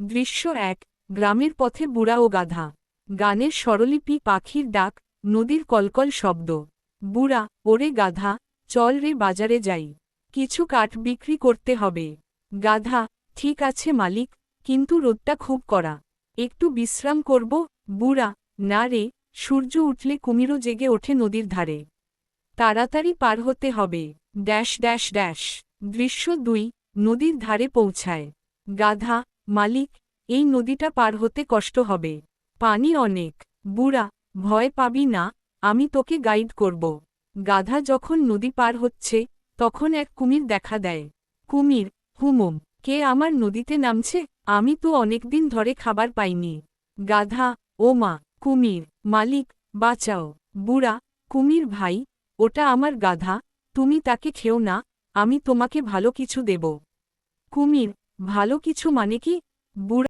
দৃশ্য এক, গ্রামের পথে বুড়া ও গাধা। গানের স্বরলিপি, পাখির ডাক, নদীর কলকল শব্দ। বুড়া, ওরে গাধা, চল রে বাজারে যাই। কিছু কাঠ বিক্রি করতে হবে। গাধা, ঠিক আছে মালিক, কিন্তু রোদটা খুব কড়া। একটু বিশ্রাম করব। বুড়া, না রে, সূর্য উঠলে কুমিরও জেগে ওঠে নদীর ধারে। তাড়াতাড়ি পার হতে হবে। Dash dash dash. দৃশ্য দুই, নদীর ধারে পৌঁছায়। গাধা মালিক, এই নদীটা পার হতে কষ্ট হবে। পানি অনেক। বুড়া, ভয় পাবি না, আমি তোকে গাইড করব। গাধা যখন নদী পার হচ্ছে, তখন এক কুমির দেখা দেয়। কুমির, হুমুম, কে আমার নদীতে নামছে? আমি তো অনেকদিন ধরে খাবার পাইনি। গাধা, ও মা, কুমির, মালিক, বাঁচাও। বুড়া, কুমির ভাই, ওটা আমার গাধা, তুমি তাকে খেও না, আমি তোমাকে ভালো কিছু দেব। কুমির ভালো কিছু মানে কি? বুড়া